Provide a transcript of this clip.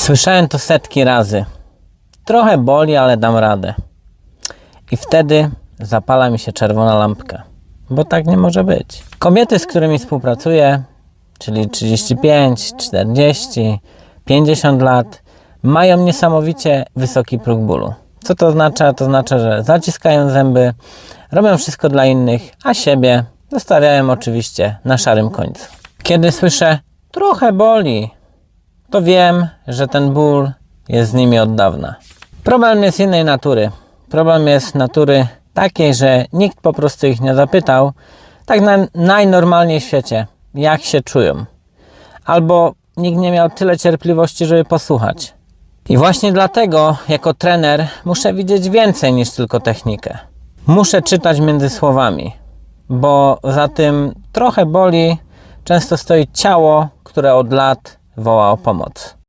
Słyszałem to setki razy. Trochę boli, ale dam radę. I wtedy zapala mi się czerwona lampka, bo tak nie może być. Kobiety, z którymi współpracuję, czyli 35, 40, 50 lat, mają niesamowicie wysoki próg bólu. Co to oznacza? To oznacza, że zaciskają zęby, robią wszystko dla innych, a siebie zostawiają oczywiście na szarym końcu. Kiedy słyszę trochę boli, to wiem, że ten ból jest z nimi od dawna. Problem jest innej natury. Problem jest natury takiej, że nikt po prostu ich nie zapytał, tak na, najnormalniej w świecie, jak się czują. Albo nikt nie miał tyle cierpliwości, żeby posłuchać. I właśnie dlatego, jako trener, muszę widzieć więcej niż tylko technikę. Muszę czytać między słowami, bo za tym trochę boli często stoi ciało, które od lat woła o pomoc.